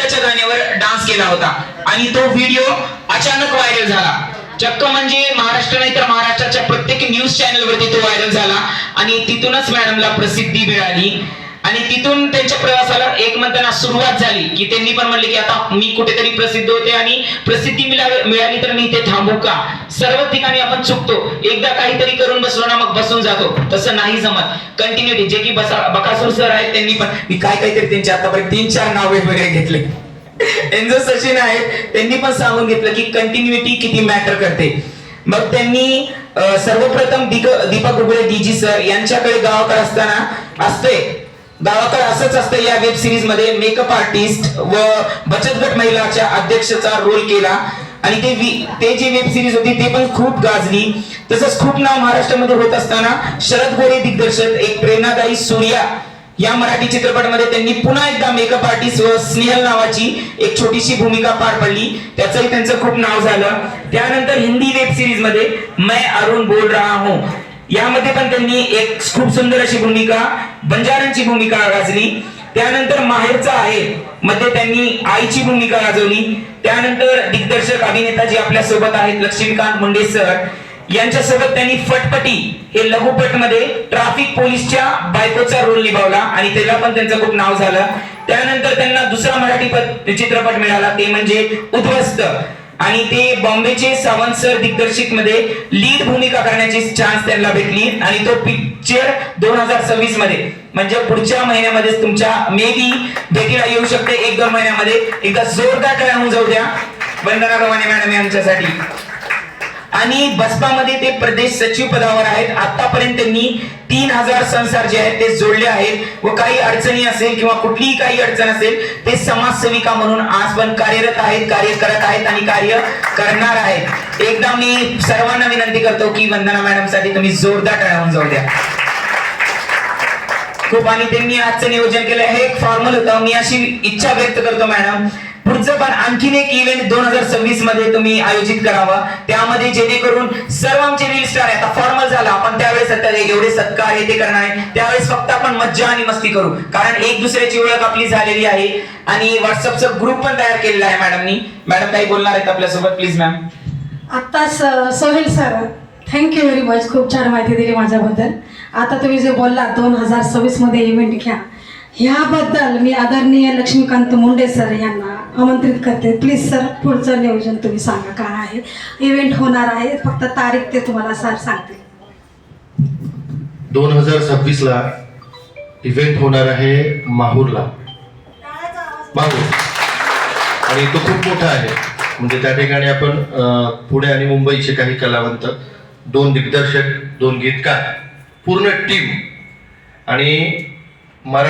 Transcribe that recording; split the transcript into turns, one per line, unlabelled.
गोविंदाच्या गाण्यावर डान्स केला होता. आणि तो व्हिडिओ अचानक व्हायरल झाला. चक्क म्हणजे महाराष्ट्र नाही तर महाराष्ट्राच्या प्रत्येक न्यूज चॅनल वरती तो व्हायरल झाला. आणि तिथूनच मॅडमला प्रसिद्धी मिळाली. आणि तिथून त्यांच्या प्रवासाला एक म्हणताना सुरुवात झाली. की त्यांनी पण म्हणले की आता मी कुठेतरी प्रसिद्ध होते आणि प्रसिद्धी मिळावी मिळाली तर मी इथे थांबू का? सर्व ठिकाणी आपण चुकतो. एकदा काहीतरी करून बसलो ना मग बसून जातो. तसं नाही जमत. कंटिन्युटी जे की बसा बकासूर सर आहेत त्यांनी पण मी काय काहीतरी त्यांचे आतापर्यंत तीन चार नाव वेगवेगळे घेतले. एनजो सचिन आहेत त्यांनी पण सांगून घेतलं की कंटिन्युटी किती मॅटर करते. मग त्यांनी सर्वप्रथम दीपक उगळे डीजी सर यांच्याकडे गावाकडे असताना असते गावाकडे असंच असतं या वेब सिरीजमध्ये मेकअप आर्टिस्ट व बचत गट महिलाच्या अध्यक्षाचा रोल केला. आणि ते ते जी वेब सिरीज होती ते पण खूप गाजली. तसंच खूप नाव महाराष्ट्रामध्ये होत असताना शरद गोरे दिग्दर्शक एक प्रेरणादायी सूर्या या मराठी चित्रपटामध्ये त्यांनी पुन्हा एकदा मेकअप आर्टिस्ट व स्नेहल नावाची एक छोटीशी भूमिका पार पडली. त्याचंही त्यांचं खूप नाव झालं. त्यानंतर हिंदी वेब सिरीजमध्ये मैं अरुण बोल रहा हूं. यामध्ये पण त्यांनी एक खूप सुंदर अशी भूमिका बंजारांची भूमिका गाजली. त्यानंतर माहेरचा आहे मध्ये त्यांनी आईची भूमिका गाजवली. त्यानंतर दिग्दर्शक अभिनेता जे आपल्यासोबत आहेत लक्ष्मीकांत मुंडे सर. यांच्यासोबत त्यांनी फटपटी हे लघुपटमध्ये ट्राफिक पोलीसच्या बायकोचा रोल निभावला आणि त्याला पण त्यांचं खूप नाव झालं. त्यानंतर त्यांना दुसरा मराठी पट- चित्रपट मिळाला ते म्हणजे उद्ध्वस्त. आणि ते बॉम्बेचे सावंत सर दिग्दर्शित मध्ये लीड भूमिका करण्याची चान्स त्यांना भेटली. आणि तो पिक्चर दोन हजार सव्वीसमध्ये म्हणजे पुढच्या महिन्यामध्येच तुमच्या मे बी भेटीला येऊ शकते. एक दोन महिन्यामध्ये. एकदा जोरदार टाळ्या होऊन जाऊ द्या वंदना गव्हाणे मॅडम यांच्यासाठी. आणि बसपामध्ये ते प्रदेश सचिव पदावर आहेत. आतापर्यंत त्यांनी तीन हजार संसार जे आहेत ते जोडले आहेत. व काही अडचणी असेल किंवा कुठलीही काही अडचण असेल ते समाजसेविका म्हणून आज पण कार्यरत आहेत कार्य करत आहेत आणि कार्य करणार आहेत. एकदा मी सर्वांना विनंती करतो की वंदना मॅडमसाठी तुम्ही जोरदार टाळ्या जाऊ द्या. खूप आणि त्यांनी आजचं नियोजन केलं. हे एक फॉर्मल होतं. मी अशी इच्छा व्यक्त करतो मॅडम पुढचं पण आणखीन एक इव्हेंट दोन हजार सव्वीसमध्ये तुम्ही आयोजित करावा. त्यामध्ये जेणेकरून सर्व आमचे रील स्टार आहे. आता फॉर्मल झाला. आपण त्यावेळेस एवढे सत्कार हे ते करणार आहे. त्यावेळेस फक्त आपण मज्जा आणि मस्ती करू. कारण एक दुसऱ्याची ओळख आपली झालेली आहे. आणि व्हॉट्सअपचा ग्रुप पण तयार केलेला आहे मॅडमनी. मॅडम काही बोलणार आहेत आपल्यासोबत? प्लीज मॅम
आता Sohel sir thank you very much खूप छान माहिती दिली माझ्याबद्दल. आता तुम्ही जे बोलला दोन हजार सव्वीसमध्ये इव्हेंट घ्या. ह्याबद्दल मी आदरणीय लक्ष्मीकांत मुंडे सर यांना आमंत्रित करते. प्लीज सर पुढचं नियोजन तुम्ही सांगा काय आहे? इव्हेंट होणार आहे फक्त तारीख ते तुम्हाला सर सांगतील
दोन हजार सव्वीस ला इव्हेंट होणार आहे माहूरला. माहूर. आणि तो खूप मोठा आहे. म्हणजे त्या ठिकाणी आपण पुणे आणि मुंबईचे काही कलावंत दोन दिग्दर्शक दोन गीतकार पूर्ण टीम आणि मरा